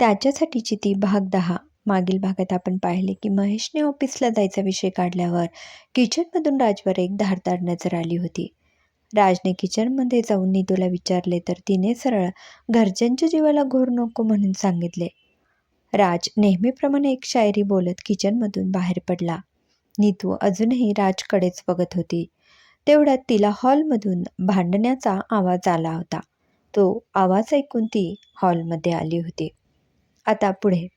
त्याच्यासाठीची ती भाग दहा. मागील भागात आपण पाहिले की महेशने ऑफिसला जायचा विषय काढल्यावर किचनमधून राजवर एक धारदार नजर आली होती. राजने किचनमध्ये जाऊन नीतूला विचारले तर तिने सरळ घरच्यांच्या जीवाला घोर नको म्हणून सांगितले. राज नेहमीप्रमाणे एक शायरी बोलत किचनमधून बाहेर पडला. नीतू अजूनही राजकडेच बघत होती. तेवढ्यात तिला हॉलमधून भांडण्याचा आवाज आला होता. तो आवाज ऐकून ती हॉलमध्ये आली होती. आता पुढे.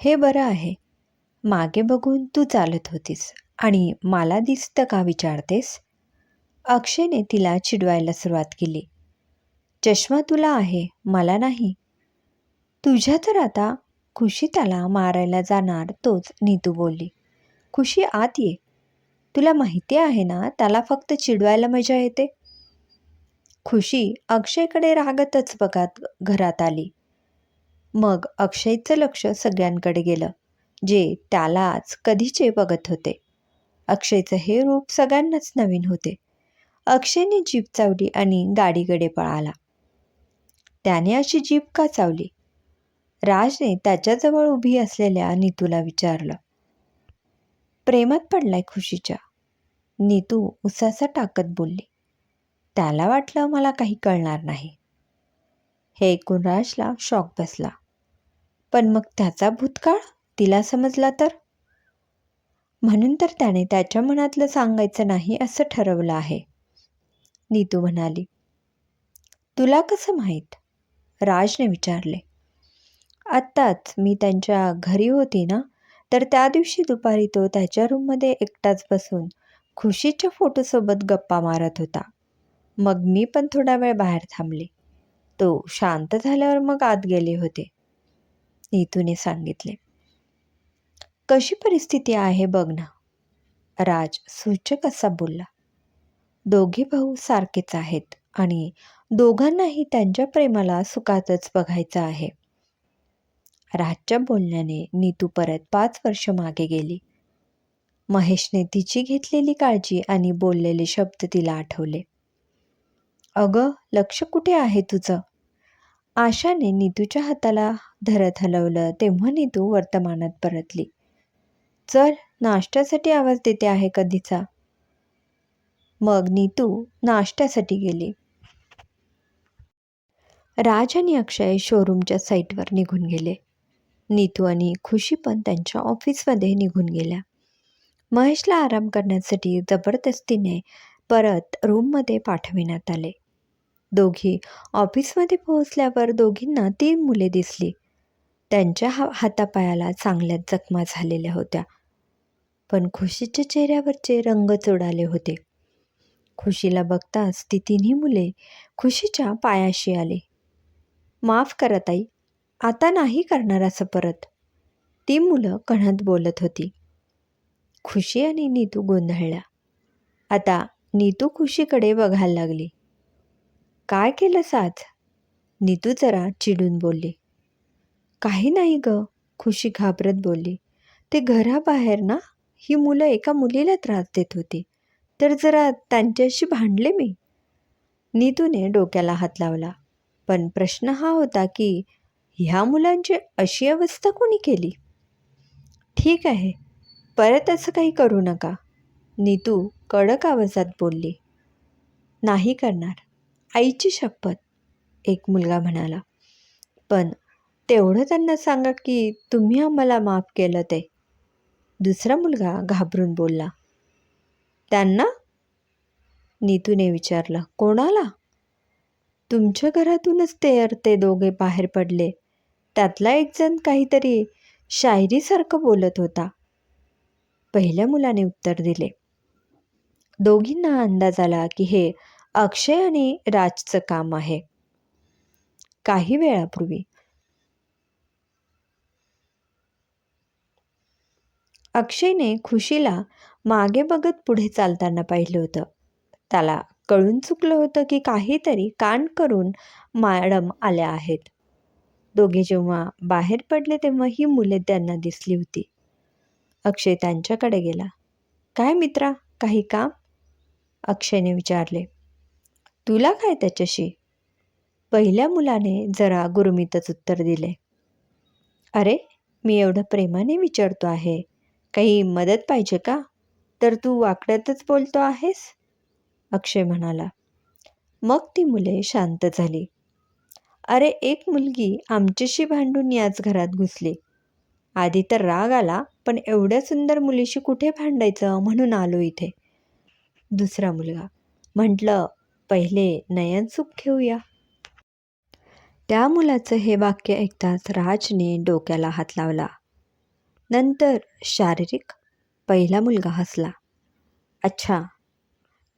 हे बरं आहे. मागे बघून तू चालत होतीस आणि मला दिसतं का विचारतेस? अक्षयने तिला चिडवायला सुरुवात केली. चष्मा तुला आहे मला नाही. तुझ्या तर आता खुशी त्याला मारायला जाणार तोच नीतू बोलली. खुशी आत ये. तुला माहिती आहे ना त्याला फक्त चिडवायला मजा येते? खुशी अक्षयकडे रागतच बघत घरात आली. मग अक्षयचं लक्ष सगळ्यांकडे गेलं जे त्यालाच कधीचे बघत होते. अक्षयचं हे रूप सगळ्यांनाच नवीन होते. अक्षयने जीप चावली आणि गाडीकडे पळाला. त्याने अशी जीप का चावली? राजने त्याच्याजवळ उभी असलेल्या नीतूला विचारलं. प्रेमात पडलाय खुशीच्या. नीतू उसासा टाकत बोलली. त्याला वाटलं मला काही कळणार नाही. हे ऐकून राजला शॉक बसला. पण मग त्याचा भूतकाळ? तिला समजला तर? म्हणून तर त्याने त्याच्या मनातलं सांगायचं नाही असं ठरवलं आहे. नीतू म्हणाली. तुला कसं माहीत? राजने विचारले. आत्ताच मी त्यांच्या घरी होती ना तर त्या दिवशी दुपारी तो त्याच्या रूममध्ये एकटाच बसून खुशीच्या फोटोसोबत गप्पा मारत होता. मग मी पण थोडा वेळ बाहेर थांबले. तो शांत झाल्यावर मग आत गेले होते. नीतूने सांगितले कशी परिस्थिती आहे बघ ना. राज सूचक असा बोलला दोघे भाऊ सारखेच आहेत आणि दोघांनाही त्यांच्या प्रेमाला सुखातच बघायचं आहे. राजच्या बोलण्याने नीतू परत पाच वर्ष मागे गेली. महेशने तिची घेतलेली काळजी आणि बोललेले शब्द तिला आठवले. अगं लक्ष कुठे आहे तुझं? आशाने नीतूच्या हाताला धरत हलवलं तेव्हा नीतू वर्तमानात परतली. चल नाश्त्यासाठी आवाज देते आहे कधीचा. मग नीतू नाश्त्यासाठी गेली. राज आणि अक्षय शोरूमच्या साईटवर निघून गेले. नीतू आणि खुशी पण त्यांच्या ऑफिसमध्ये निघून गेल्या. महेशला आराम करण्यासाठी जबरदस्तीने परत रूममध्ये पाठविण्यात आले. दोघी ऑफिसमध्ये पोहोचल्यावर दोघींना तीन मुले दिसली. त्यांच्या हा हातापायाला चांगल्याच जखमा झालेल्या होत्या. पण खुशीच्या चेहऱ्यावरचे रंग चुडाले होते. खुशीला बघताच ती तिन्ही मुले खुशीच्या पायाशी आली. माफ करा ताई आता नाही करणार असं परत. ती मुलं कणत बोलत होती. खुशी आणि नीतू गोंधळल्या आता नीतू खुशीकडे बघायला लागली. काय केलं साज नीतू जरा चिडून बोलली. काही नाही ग खुशी घाबरत बोलली. ते घराबाहेर ना ही मुलं एका मुलीला त्रास देत होती. तर जरा त्यांच्याशी भांडले मी. नीतूने डोक्याला हात लावला. पण प्रश्न हा होता की ह्या मुलांची अशी अवस्था कोणी केली? ठीक आहे. परत असं काही करू नका. नीतू कडक आवाजात बोलली. नाही करणार. आईची शपथ एक मुलगा म्हणाला. पण तेवढं त्यांना सांगा की तुम्ही आम्हाला माफ केलं ते. दुसरा मुलगा घाबरून बोलला. त्यांना? नीतूने विचारलं. कोणाला? तुमच्या घरातूनच ते ते दोघे बाहेर पडले. त्यातला एकजण काहीतरी शायरीसारखं बोलत होता. पहिल्या मुलाने उत्तर दिले. दोघींना अंदाज आला की हे अक्षय आणि राजचं काम आहे. काही वेळापूर्वी. अक्षयने खुशीला मागे बघत पुढे चालताना पाहिलं होतं. त्याला कळून चुकलं होतं की काहीतरी कान करून मॅडम आल्या आहेत. दोघे जेव्हा बाहेर पडले तेव्हा ही मुले त्यांना दिसली होती. अक्षय त्यांच्याकडे गेला. काय मित्रा काही काम? अक्षयने विचारले. तुला काय त्याच्याशी? पहिल्या मुलाने जरा गुरुमीतच उत्तर दिले. अरे मी एवढं प्रेमाने विचारतो आहे. काही मदत पाहिजे का? तर तू वाकड्यातच बोलतो आहेस? अक्षय म्हणाला. मग ती मुले शांत झाली. अरे एक मुलगी आमच्याशी भांडून याच घरात घुसली. आधी तर राग आला पण एवढ्या सुंदर मुलीशी कुठे भांडायचं म्हणून आलो इथे? दुसरा मुलगा म्हटलं पहिले नयन घेऊया. त्या मुलाचं हे वाक्य ऐकताच राजने डोक्याला हात लावला. नंतर शारीरिक पहिला मुलगा हसला. अच्छा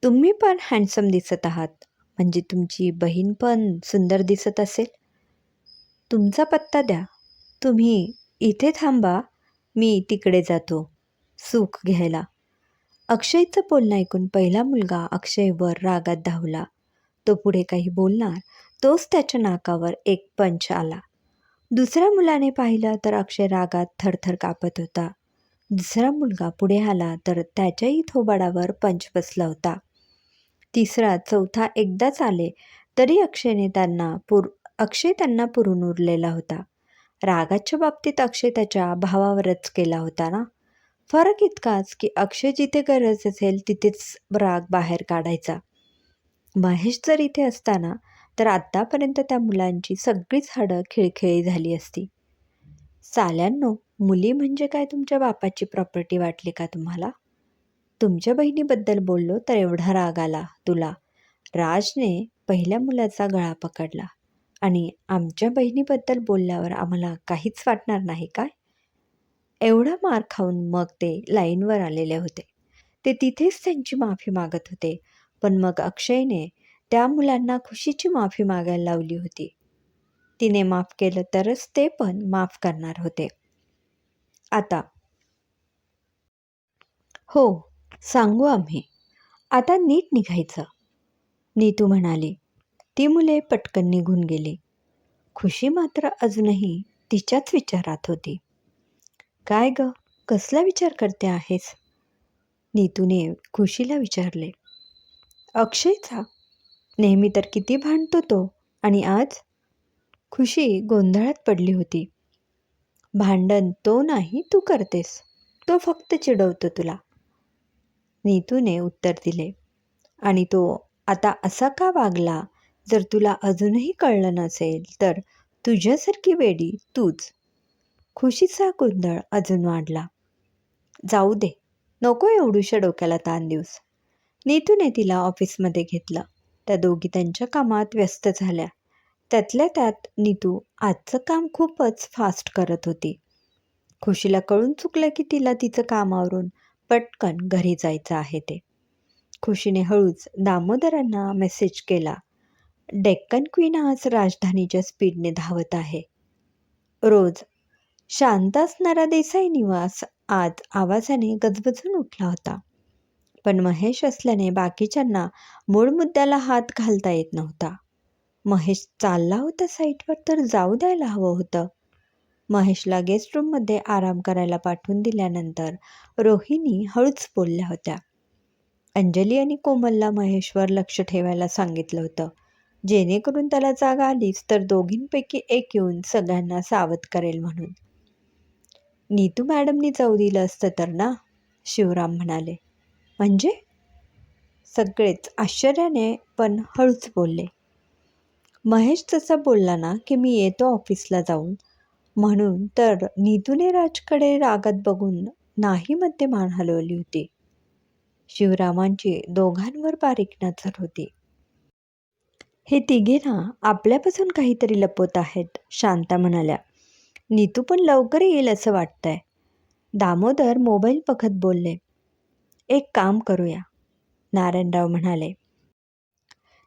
तुम्ही पण हँडसम दिसत आहात. म्हणजे तुमची बहीण पण सुंदर दिसत असेल? तुमचा पत्ता द्या. तुम्ही इथे थांबा. मी तिकडे जातो. सुख घ्यायला. अक्षयचं बोलणं ऐकून पहिला मुलगा अक्षयवर रागात धावला. तो पुढे काही बोलणार तोच त्याच्या नाकावर एक पंच आला. दुसऱ्या मुलाने पाहिलं तर अक्षय रागात थरथर कापत होता. दुसरा मुलगा पुढे आला तर त्याच्याही थोबाडावर पंच बसला होता. तिसरा चौथा एकदाच आले तरी अक्षयने त्यांना पुर अक्षय त्यांना पुरून उरलेला होता. रागाच्या बाबतीत अक्षय त्याच्या भावावरच केला होता ना? फरक इतकाच की अक्षय जिथे गरज असेल तिथेच राग बाहेर काढायचा. महेश जर इथे असताना तर आत्तापर्यंत त्या मुलांची सगळीच हाडं खिळखिळी झाली असती. साल्यांनो मुली म्हणजे काय तुमच्या बापाची प्रॉपर्टी वाटली का तुम्हाला? तुमच्या बहिणीबद्दल बोललो तर एवढा राग आला तुला. राजने पहिल्या मुलाचा गळा पकडला. आणि आमच्या बहिणीबद्दल बोलल्यावर आम्हाला काहीच वाटणार नाही काय? एवढा मार खाऊन मग ते लाईनवर आलेले होते. ते तिथेच त्यांची माफी मागत होते. पण मग अक्षयने त्या मुलांना खुशीची माफी मागायला लावली होती. तिने माफ केलं तरच ते पण माफ करणार होते. आता हो सांगू आम्ही. आता नीट निघायचं. नीतू म्हणाली ती मुले पटकन निघून गेली. खुशी मात्र अजूनही तिच्याच विचारात होती. काय ग कसला विचार करते आहेस? नीतूने खुशीला विचारले. अक्षयचा? नेहमी तर किती भांडतो तो आणि आज? खुशी गोंधळात पडली होती. भांडण तो नाही तू करतेस. तो फक्त चिडवतो तुला. नीतूने उत्तर दिले. आणि तो आता असा का वागला? जर तुला अजूनही कळलं नसेल तर तुझ्यासारखी वेडी तूच. खुशीचा गोंधळ अजून वाढला. जाऊ दे नको एवढूशा डोक्याला ताण दिवस नीतूने तिला ऑफिसमध्ये घेतलं. त्या दोघी त्यांच्या कामात व्यस्त झाल्या. त्यातल्या त्यात नीतू आजचं काम खूपच फास्ट करत होती. खुशीला कळून चुकलं की तिला तिचं कामावरून पटकन घरी जायचं आहे ते. खुशीने हळूच दामोदरांना मेसेज केला. डेक्कन क्वीन आज राजधानीच्या स्पीडने धावत आहे. रोज शांत असणारा देसाई निवास आज आवाजाने गजबजून उठला होता. पण महेश असल्याने बाकीच्यांना मूळ मुद्द्याला हात घालता येत नव्हता. महेश चालला होता साईटवर तर जाऊ द्यायला हवं होतं. महेशला गेस्ट रूममध्ये आराम करायला पाठवून दिल्यानंतर रोहिणी हळूच बोलल्या होत्या. अंजली आणि कोमलला महेशवर लक्ष ठेवायला सांगितलं होतं. जेणेकरून त्याला जागा आलीच तर दोघींपैकी एक येऊन सगळ्यांना सावध करेल म्हणून. नीतू मॅडमनी जाऊ दिलं असतं तर ना? शिवराम म्हणाले. म्हणजे? सगळेच आश्चर्याने पण हळूच बोलले. महेश तसा बोलला ना की मी येतो ऑफिसला जाऊन. म्हणून तर नीतूने राजकडे रागात बघून नाही मध्ये मान हलवली होती. शिवरामांची दोघांवर बारीक नजर होती. हे तिघे ना आपल्यापासून काहीतरी लपवत आहेत शांता म्हणाल्या. नीतू पण लवकर येईल असं वाटतंय. दामोदर मोबाईल पखत बोलले. एक काम करूया नारायणराव म्हणाले.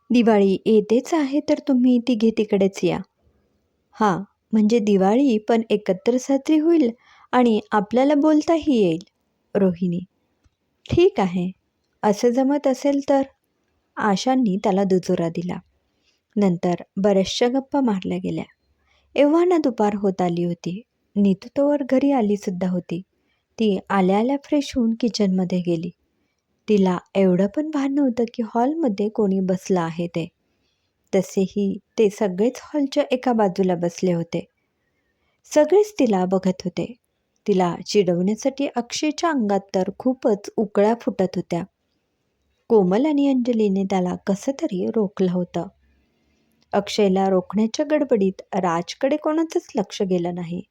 दिवाळी येतेच आहे तर तुम्ही तिघे तिकडेच या. हां म्हणजे दिवाळी पण एकत्र साजरी होईल आणि आपल्याला बोलताही येईल रोहिणी. ठीक आहे असं जमत असेल तर. आशांनी त्याला दुजोरा दिला. नंतर बऱ्याचशा गप्पा मारल्या गेल्या. एव्हाना दुपार होत आली होती. नीतू तोवर घरी आलीसुद्धा होती. ती आल्या आल्या फ्रेश होऊन किचनमध्ये गेली. तिला एवढं पण भान नव्हतं की हॉलमध्ये कोणी बसलं आहे ते. तसेही ते सगळेच हॉलच्या एका बाजूला बसले होते. सगळेच तिला बघत होते. तिला चिडवण्यासाठी अक्षयच्या अंगात तर खूपच उकळ्या फुटत होत्या. कोमल आणि अंजलीने त्याला कसं तरी रोखलं होतं. अक्षयला रोखण्याच्या गडबडीत राजकडे कोणाचंच लक्ष गेलं नाही.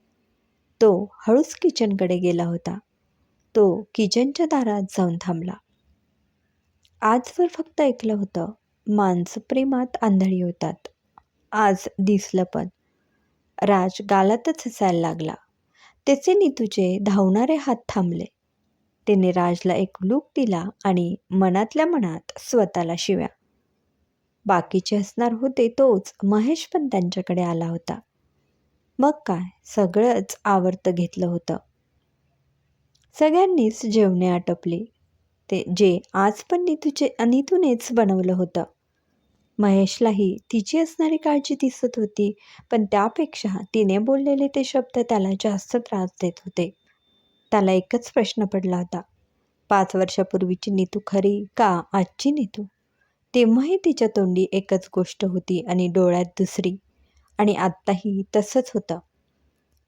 तो हळूच किचनकडे गेला होता. तो किचनच्या दारात जाऊन थांबला. आजवर फक्त ऐकलं होतं माणसं प्रेमात आंधळी होतात. आज दिसलं पण. राज गालातच हसायला लागला. त्याचे नीतूचे धावणारे हात थांबले. त्याने राजला एक लूक दिला आणि मनातल्या मनात स्वतःला शिव्या. बाकीचे असणार होते तोच महेश पण त्यांच्याकडे आला होता. मग काय? सगळंच आवर्त घेतलं होतं. सगळ्यांनीच जेवणे आटपली. ते जे आज पण नीतूचे नीतूनेच बनवलं होतं. महेशलाही तिची असणारी काळजी दिसत होती पण त्यापेक्षा तिने बोललेले ते शब्द त्याला जास्त त्रास देत होते. त्याला एकच प्रश्न पडला होता. पाच वर्षापूर्वीची नीतू खरी का आजची नीतू? तेव्हाही तिच्या तोंडी एकच गोष्ट होती आणि डोळ्यात दुसरी. आणि आत्ताही तसंच होतं.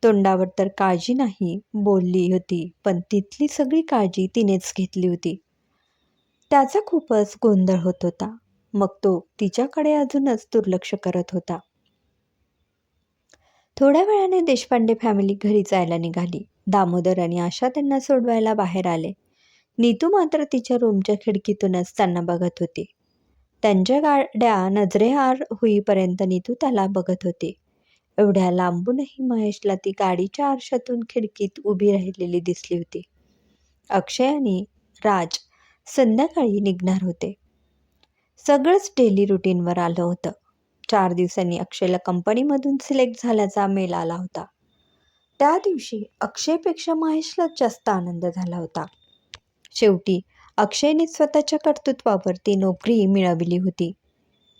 तोंडावर तर काळजी नाही बोलली होती पण तिथली सगळी काळजी तिनेच घेतली होती. त्याचा खूपच गोंधळ होत होता. मग तो तिच्याकडे अजूनच दुर्लक्ष करत होता. थोड्या वेळाने देशपांडे फॅमिली घरी जायला निघाली. दामोदर आणि आशा त्यांना सोडवायला बाहेर आले. नीतू मात्र तिच्या रूमच्या खिडकीतूनच त्यांना बघत होती. त्यांच्या गाड्या नजरेहार होईपर्यंत नीतू त्याला बघत होती. एवढ्या लांबूनही महेशला ती गाडीच्या आरशातून खिडकीत उभी राहिलेली दिसली होती. अक्षय आणि राज संध्याकाळी निघणार होते. सगळंच डेली रुटीनवर आलं होतं. चार दिवसांनी अक्षयला कंपनीमधून सिलेक्ट झाल्याचा मेल आला होता. त्या दिवशी अक्षयपेक्षा महेशला जास्त आनंद झाला होता. शेवटी अक्षयने स्वतःच्या कर्तृत्वावर ती नोकरी मिळवली होती.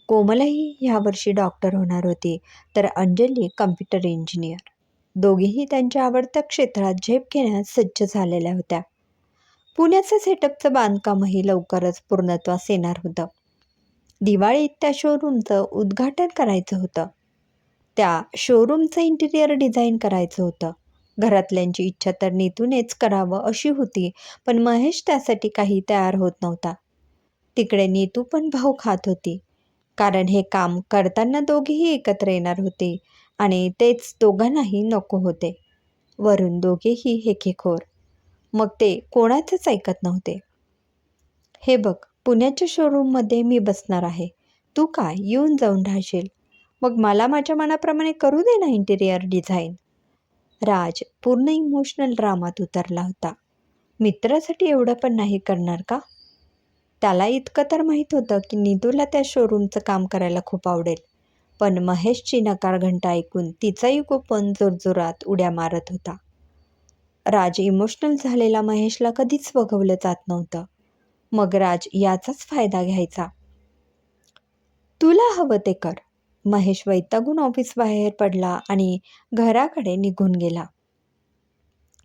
कोमलही ह्यावर्षी डॉक्टर होणार होती तर अंजली कम्प्युटर इंजिनियर दोघेही त्यांच्या आवडत्या क्षेत्रात झेप घेण्यास सज्ज झालेल्या होत्या. पुण्याचं सेटअपचं बांधकामही लवकरच पूर्णत्वास येणार होतं. दिवाळीत त्या शोरूमचं उद्घाटन करायचं होतं. त्या शोरूमचं इंटिरियर डिझाईन करायचं होतं. घरातल्यांची इच्छा तर नीतूनेच करावं अशी होती पण महेश त्यासाठी काही तयार होत नव्हता. तिकडे नीतू पण भाऊ खात होती कारण हे काम करताना दोघेही एकत्र येणार होते आणि तेच दोघांनाही नको होते. वरून दोघेही हेखेखोर मग ते कोणाचंच ऐकत नव्हते. हे बघ पुण्याच्या शोरूममध्ये मी बसणार आहे. तू काय येऊन जाऊन राहशील. मग मला माझ्या मनाप्रमाणे करू दे ना इंटिरियर डिझाईन राज पूर्ण इमोशनल ड्रामात उतरला होता. मित्रासाठी एवढं पण नाही करणार का? त्याला इतकं तर माहीत होतं की निधूला त्या शोरूमचं काम करायला खूप आवडेल. पण महेशची नकार घंटा ऐकून तिचाही गोपन जोरजोरात उड्या मारत होता. राज इमोशनल झालेला महेशला कधीच बघवलं जात नव्हतं. मग राज याचाच फायदा घ्यायचा. तुला हवं ते कर. महेश वैतागून ऑफिस बाहेर पडला आणि घराकडे निघून गेला.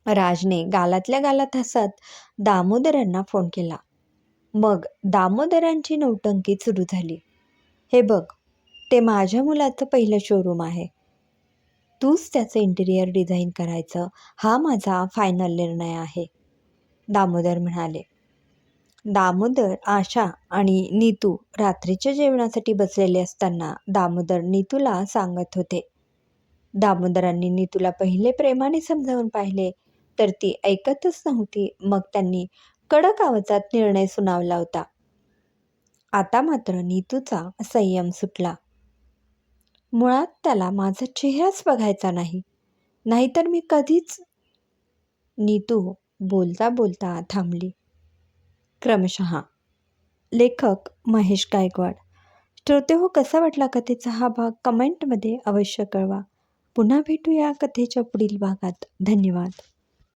राजने गालातल्या गालात हसत दामोदरांना फोन केला. मग दामोदरांची नौटंकी सुरू झाली. हे बघ ते माझ्या मुलाचं पहिलं शोरूम आहे. तूच त्याचं इंटिरियर डिझाईन करायचं. हा माझा फायनल निर्णय आहे दामोदर म्हणाले. दामोदर आशा आणि नीतू रात्रीच्या जेवणासाठी बसलेले असताना दामोदर नीतूला सांगत होते. दामोदरांनी नीतूला पहिले प्रेमाने समजावून पाहिले तर ती ऐकतच नव्हती. मग त्यांनी कडक आवाजात निर्णय सुनावला होता. आता मात्र नीतूचा संयम सुटला. मुळात त्याला माझा चेहराच बघायचा नाही. नाहीतर मी कधीच नीतू बोलता बोलता थांबली. क्रमशः. लेखक महेश गायकवाड. श्रोते हो कसा वाटला कथेचा हा भाग? कमेंटमध्ये अवश्य कळवा. पुन्हा भेटूया कथेच्या पुढील भागात. धन्यवाद.